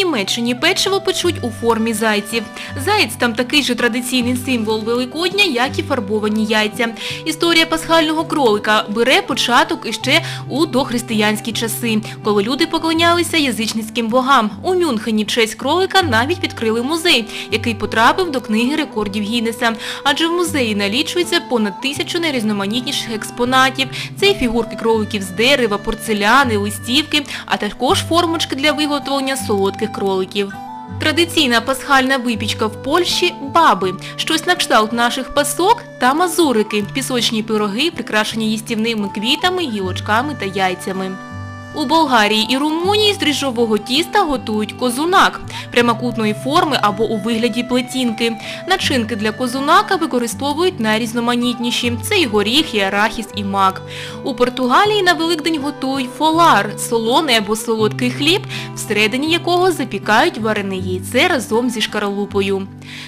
Німеччині печиво печуть у формі зайців. Заєць там такий же традиційний символ Великодня, як і фарбовані яйця. Історія пасхального кролика бере початок іще у дохристиянські часи, коли люди поклонялися язичницьким богам. У Мюнхені честь кролика навіть відкрили музей, який потрапив до книги рекордів Гіннеса. Адже в музеї налічується понад тисячу найрізноманітніших експонатів. Це і фігурки кроликів з дерева, порцеляни, листівки, а також формочки для виготовлення солодких кроликів. Традиційна пасхальна випічка в Польщі – баби, щось на кшталт наших пасок та мазурики, пісочні пироги, прикрашені їстівними квітами, гілочками та яйцями. У Болгарії і Румунії з дріжджового тіста готують козунак прямокутної форми або у вигляді плетінки. Начинки для козунака використовують найрізноманітніші. Це і горіх, і арахіс, і мак. У Португалії на Великдень готують фолар – солоний або солодкий хліб, всередині якого запікають варене яйце разом зі шкаралупою.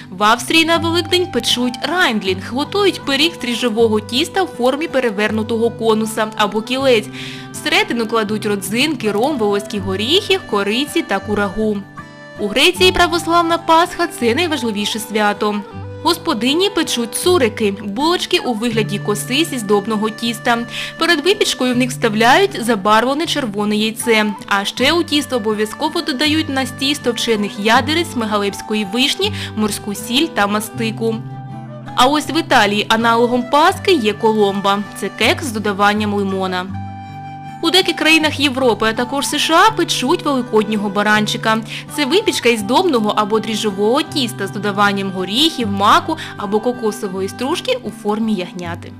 В Австрії на Великдень печуть райндлінг, готують пиріг з дріжджового тіста в формі перевернутого конуса або кілець. Всередину кладуть родзинки, ром, волоські горіхи, кориці та курагу. У Греції православна Пасха – це найважливіше свято. Господині печуть цурики – булочки у вигляді коси зі здобного тіста. Перед випічкою в них вставляють забарвлене червоне яйце. А ще у тісто обов'язково додають настій стовчених ядерець, мегалепської вишні, морську сіль та мастику. А ось в Італії аналогом паски є коломба – це кекс з додаванням лимона. У деяких країнах Європи, а також США печуть великоднього баранчика. Це випічка із домного або дріжджового тіста з додаванням горіхів, маку або кокосової стружки у формі ягняти.